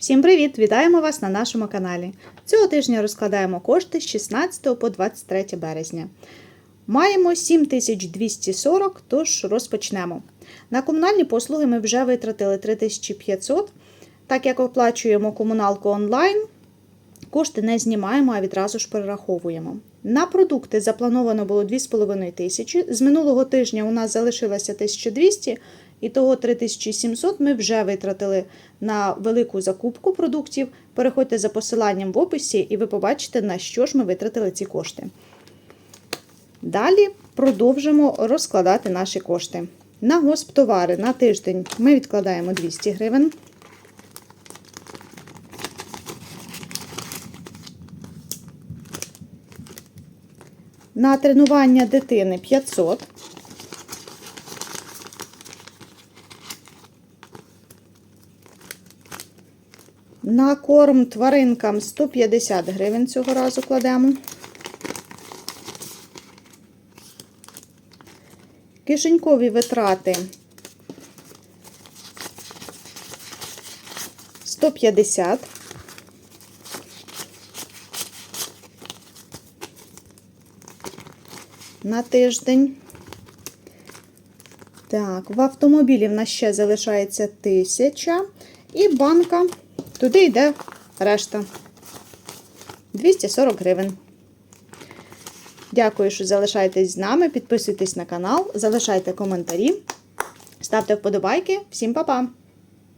Всім привіт! Вітаємо вас на нашому каналі. Цього тижня розкладаємо кошти з 16 по 23 березня. Маємо 7240, тож розпочнемо. На комунальні послуги ми вже витратили 3500. Так як оплачуємо комуналку онлайн, кошти не знімаємо, а відразу ж перераховуємо. На продукти заплановано було 2500. З минулого тижня у нас залишилося 1200, і того 3700 ми вже витратили на велику закупку продуктів. Переходьте за посиланням в описі, і ви побачите, на що ж ми витратили ці кошти. Далі продовжимо розкладати наші кошти. На госптовари на тиждень ми відкладаємо 200 гривень. На тренування дитини 500. На корм тваринкам 150 гривень цього разу кладемо. Кишенькові витрати 150. На тиждень. Так, в автомобілі в нас ще залишається 1000. І банка, туди йде решта. 240 гривень. Дякую, що залишаєтесь з нами. Підписуйтесь на канал, залишайте коментарі, ставте вподобайки. Всім па-па!